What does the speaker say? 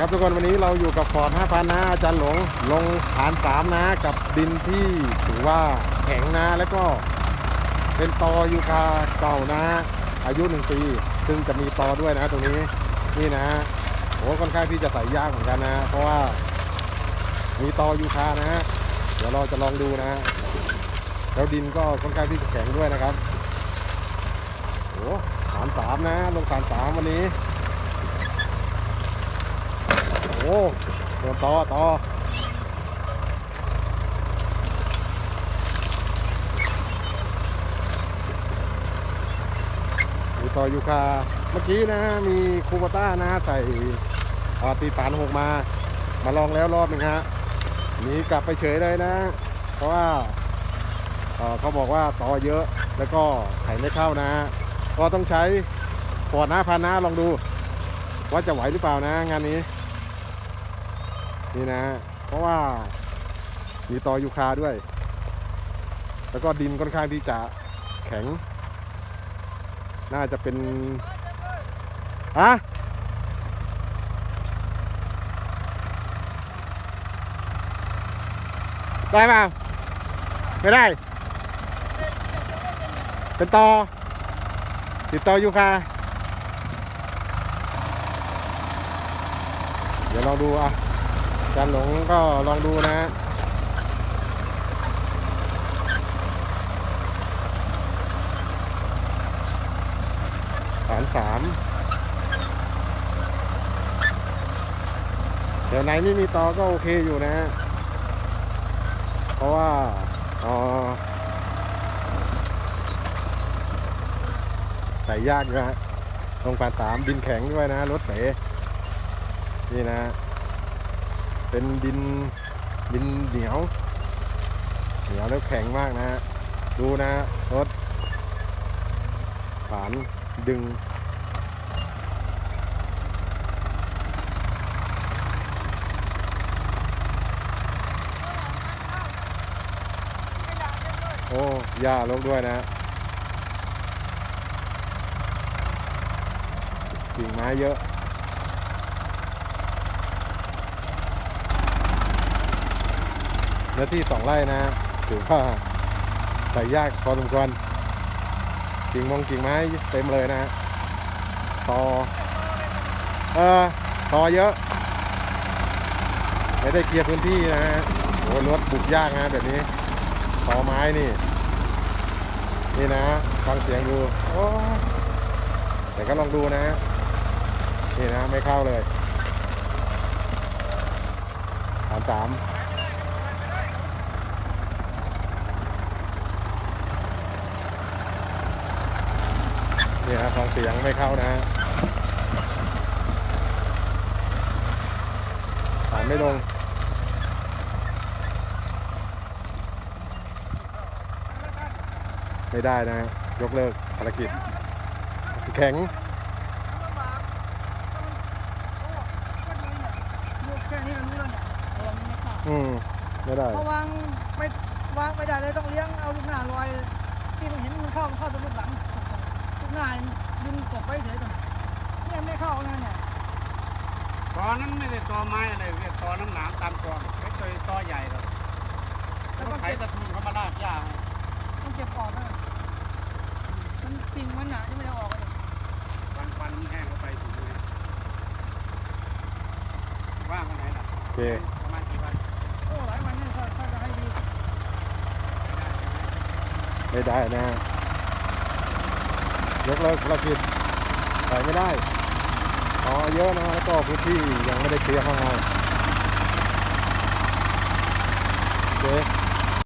ครับทุกคนวันนี้เราอยู่กับฟอร์ด5,000นะอาจารย์หลงลงฐานสามนะ กับดินที่ถือว่าแข็งนะแล้วก็เป็นตอยูคาเก่านะ อายุหนึ่งปีซึ่งจะมีตอด้วยนะตรงนี้นี่นะโอ้ค่อนข้างที่จะใส่ยากเหมือนกันนะ เพราะว่ามีตอยูคานะ เดี๋ยวเราจะลองดูนะแล้วดินก็ค่อนข้างที่จะแข็งด้วยนะครับโอ้ฐานสามนะ ลงฐานสามวันนี้ โอ้โดนต่อต่อมีต่อยูคาเมื่อกี้นะมีคูปต้านะใส่อ่าตีปานหกมา มาลองแล้วรอบหนึ่งฮะนีกลับไปเฉยเลยนะ เพราะว่าเอ่อเขาบอกว่าต่อเยอะแล้วก็ไข่ไม่เข้านะ ก็ต้องใช้ปอดหน้าพันนะลองดู ว่าจะไหวหรือเปล่านะงานนี้ นี่นะ เพราะว่ามีตอยูคาด้วย แล้วก็ดินค่อนข้างที่จะแข็ง น่าจะเป็นฮะได้เปล่าไม่ได้ เป็นตอติดตอยูคาเดี๋ยวลองดูอะ อาจารหลงก็ลองดูนะฮะฐานสามเดี๋ยวไหนไม่มีตอก็โอเคอยู่นะฮะ เพราะว่าอ่อใส่ยากนะฮะลงผ่านสามดินแข็งด้วยนะรถเสนี่นะ เป็นดินดินเหนียว เหนียวแล้วแข็งมากนะฮะดูนะฮะรถฐานดึงโอ้หญ้าลกด้วยนะฮะกิ่งไม้เยอะ เนื้อที่สองไร่นะถือว่าใส่ยากพอสมควรกิ่งมงกิ่งไม้เต็มเลยนะฮะตอเออตอเยอะ ไม่ได้เคลียร์พื้นที่นะฮะโอ้รถบุกยากนะแบบนี้ตอไม้นี่ นี่นะฟังเสียงดูโอ้แต่ก็ลองดูนะฮะนี่นะไม่เข้าเลยสามสามะฟังเสียงไม่เข้านะฮะถามไม่ลงไม่ได้นะยกเลิกภารกิจ แข็งไม่เข้าอืมไม่ได้เพราะวางไม่วางไม่ได้เลยต้องเลี้ยงเอาลูกหน้าลอยที่มันเห็นมันเข้ามันเข้าตรงลูกหลัง หน้าดึงกบไว้เฉยตรงเนี่ยไม่เข้านะเนี่ยตอนนั้นไม่ได้ตอไม้อะไรเรียกตอน้ำหนามตามกองไม่เคยตอใหญ่หรอกแล้แล้ววก็ก็ไถตะทูนเขามาลากหญ้าให้ต้องเก็บออกนะมันกิ่งมันหนาที่ไม่ได้ออกเลยวันวันมันแห้งเข้าไปถึงไงว่างวันไหนล่ะโอเคประมาณกี่วันโอ้หลายวันนี่ถ้าถ้าจะให้ดีไม่ได้ใช่ได้นะ ยกเลิกภารกิจใส่ไม่ได้อ๋อเยอะนะแล้วก็พื้นที่ยังไม่ได้เคลียร์ห้องในโอเค